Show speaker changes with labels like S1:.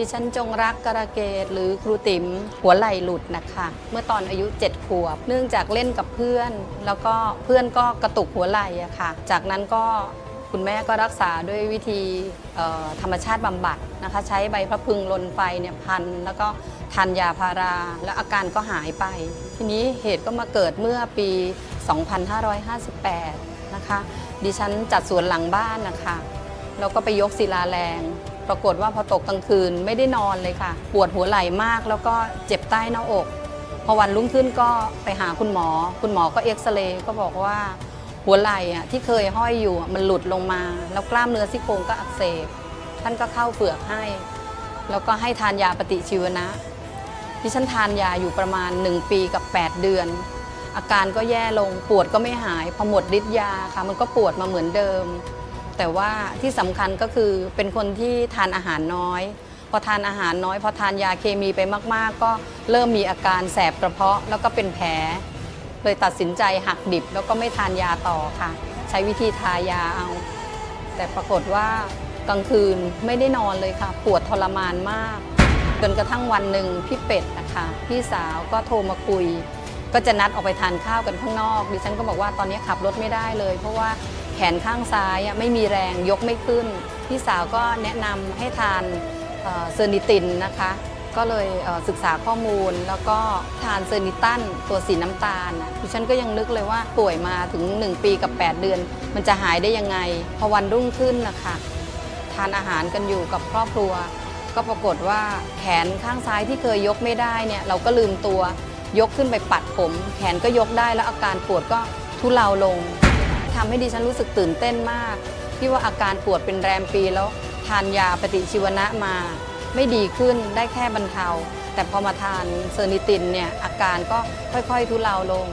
S1: ดิฉันจงรักกระเกตหรือครูติ๋มหัวไหล่หลุดนะคะ เมื่อตอนอายุ 7 ขวบ เนื่องจากเล่นกับเพื่อน แล้วก็เพื่อนก็กระตุกหัวไหล่อะค่ะ จากนั้นก็คุณแม่ก็รักษาด้วยวิธีธรรมชาติบำบัดนะคะ ใช้ใบพระพึงลนไฟเนี่ยพัน แล้วก็ทานยาพารา แล้วอาการก็หายไป ทีนี้เหตุก็มาเกิดเมื่อปี 2558 นะคะ ดิฉันจัดสวนหลังบ้านนะคะ แล้วก็ไปยกศิลาแรง ปรากฏว่าพอตกกลางคืนไม่ได้นอนเลยค่ะ ปวดหัวไหล่มากแล้วก็เจ็บใต้หน้าอก พอวันรุ่งขึ้นก็ไปหาคุณหมอ คุณหมอก็เอ็กซเรย์ก็บอกว่าหัวไหล่อะที่เคยห้อยอยู่มันหลุดลงมา แล้วกล้ามเนื้อซี่โครงก็อักเสบ ท่านก็เข้าเฝือกให้ แล้วก็ให้ทานยาปฏิชีวนะที่ฉันทานยาอยู่ประมาณ 1 ปีกับ 8 เดือน อาการก็แย่ลงปวดก็ไม่หาย พอหมดฤทธิ์ยาค่ะ มันก็ปวดมาเหมือนเดิม แต่ว่าที่สำคัญก็คือเป็นคนที่ทานอาหารน้อย พอทานอาหารน้อย พอทานยาเคมีไปมาก ๆ ก็เริ่มมีอาการแสบกระเพาะแล้วก็เป็นแผล เลยตัดสินใจหักดิบแล้วก็ไม่ทานยาต่อค่ะ ใช้วิธีทายาเอา แต่ปรากฏว่ากลางคืนไม่ได้นอนเลยค่ะ ปวดทรมานมาก จนกระทั่งวันหนึ่งพี่เป็ดนะคะพี่สาวก็โทรมาคุย ก็จะนัดออกไปทานข้าวกันข้างนอกดิฉันก็บอกว่าตอนนี้ขับรถไม่ได้เลย เพราะว่า แขนข้างซ้ายไม่มีแรงยกไม่ขึ้น พี่สาวก็แนะนำให้ทานเซอร์นิตินนะคะ ก็เลยเศึกษาข้อมูลแล้วก็ทานเซอร์นิตันตัวสีน้ำตาลดิฉันก็ยังนึกเลยว่าป่วยมาถึง 1 ปีกับ 8 เดือน มันจะหายได้ยังไง พอวันรุ่งขึ้นนะคะทานอาหารกันอยู่กับครอบครัว ก็ปรากฏว่าแขนข้างซ้ายที่เคยยกไม่ได้เนี่ยเราก็ลืมตัวยกขึ้นไปปัดผม แขนก็ยกได้แล้วอาการปวดก็ทุเลาลง ทำให้ดิฉันรู้สึกตื่นเต้นมาก ที่ว่าอาการปวดเป็นแรมปีแล้วทานยาปฏิชีวนะมา ไม่ดีขึ้นได้แค่บรรเทา แต่พอมาทานเซอร์นิตินเนี่ยอาการก็ค่อยๆทุเลาลง